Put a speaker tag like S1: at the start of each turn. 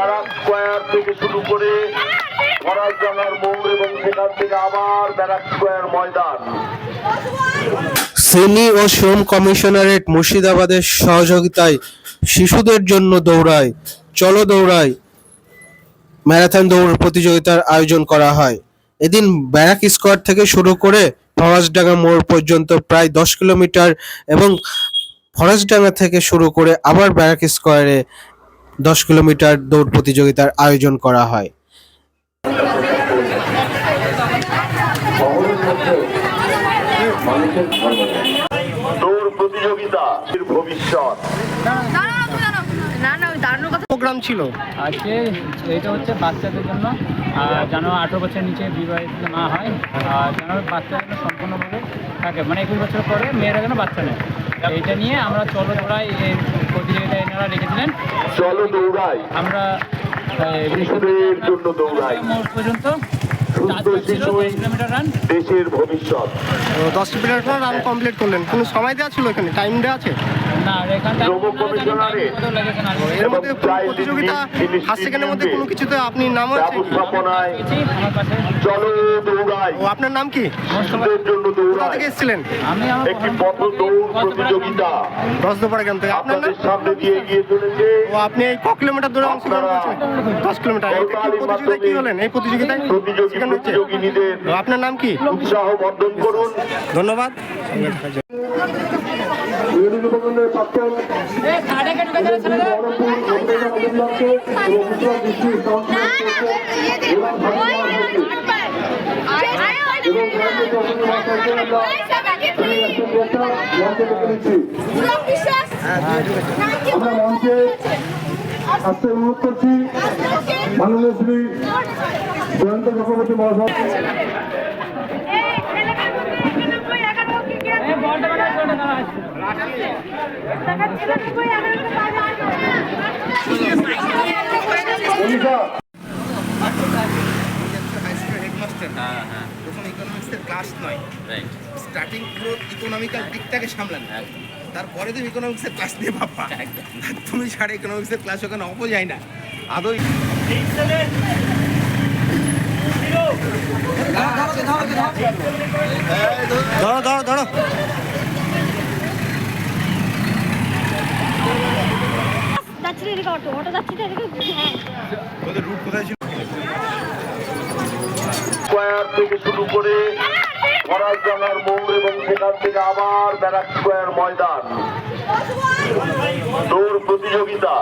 S1: তারা স্কোয়ার থেকে শুরু করে ফরাজডাঙ্গার মোড় এবং সেখান থেকে আবার ব্যারাক স্কোয়ার ময়দান।
S2: সেনি ও শ্রম কমিশনারেট মুর্শিদাবাদের সহযোগিতায় শিশুদের জন্য দৌড়ায়। চলো দৌড়ায় ম্যারাথন দৌড় প্রতিযোগিতার আয়োজন করা হয়। এদিন ব্যারাক স্কোয়ার থেকে শুরু করে ফরাজডাঙ্গা মোড় পর্যন্ত প্রায় দশ কিলোমিটার এবং ফরাজডাঙ্গা থেকে শুরু করে আবার ব্যারাক স্কোয়ারে দশ কিলোমিটার দৌড় প্রতিযোগিতার আয়োজন করা হয়।
S1: দৌড় প্রতিযোগিতা ভবিষ্যৎ
S3: না না ওই দাঁড়ানোর কথা
S2: প্রোগ্রাম ছিল?
S4: আজকে এটা হচ্ছে বাচ্চাদের জন্য। যেন আঠেরো বছরের নিচে বিবাহিত না হয় আর যেন বাচ্চারা যেন সম্পূর্ণভাবে থাকে। মানে একুশ বছর পরে মেয়েরা যেন বাচ্চা নেয়। এটা নিয়ে আমরা চলো দৌড়াই এই প্রতিযোগিতা এনারা রেখেছিলেন।
S1: চলো দৌড়াই
S4: আমরা
S1: জন্য দৌড়াই।
S4: পর্যন্ত
S1: সুস্থ শিশুই দেশের ভবিষ্যৎ।
S2: দশ কিলোমিটার রান কমপ্লিট করলেন। কোনো সময় দেওয়া ছিল এখানে? টাইম দেওয়া আছে?
S4: না আর এখানটা
S1: যুব কমিশনারে
S4: লেগেছে না।
S2: এর মধ্যে প্রতিযোগিতা
S1: initiative
S2: সেকেন্ডের মধ্যে কোনো কিছুতে আপনি নাম আছে
S1: ব্যবস্থাপনায়
S4: আমার পাশে।
S1: চলো দৌড়াই।
S2: ও আপনার নাম কি? কোথা থেকে এসেছিলেন?
S1: একটি পথ দৌড় প্রতিযোগিতা।
S2: দশদোপাড়া গ্রাম থেকে। আপনার নাম?
S1: সামনে দিয়ে এগিয়ে চলেছে।
S2: ও আপনি এই ক কিলোমিটার দূরে অংশগ্রহণ করেছেন? দশ কিলোমিটার। কি প্রতিযোগিতায় কি হলেন? এই প্রতিযোগিতায় আপনার নাম কি?
S1: উৎসাহ বর্ধন করুন।
S2: ধন্যবাদ।
S5: আমরা মঞ্চে আসতে অনুরোধ করছি মাননীয় শ্রী জয়ন্ত চক্রবর্তী মহাশয়। মনীষা
S6: প্রথম ইকোনমিক্সের ক্লাস নয় স্টার্টিং পুরো ইকোনমিক্যাল দিকটাকে সামলান তারপরে তুমি ইকোনমিক্সের ক্লাস নিয়ে বাবা তুমি ছাড়া ইকোনমিক্সের ক্লাস ওখানে অপ যায় না আদৌ
S2: ধরো ধরো ধরো।
S3: যাচ্ছি এদিকে অটো অটো যাচ্ছি এদিকে। হ্যাঁ।
S1: স্কোয়ার থেকে শুরু করে ফরাসডাঙ্গার মোড় এবং সেখান থেকে আবার ব্যারাক স্কোয়ার ময়দান। দৌড় প্রতিযোগিতা।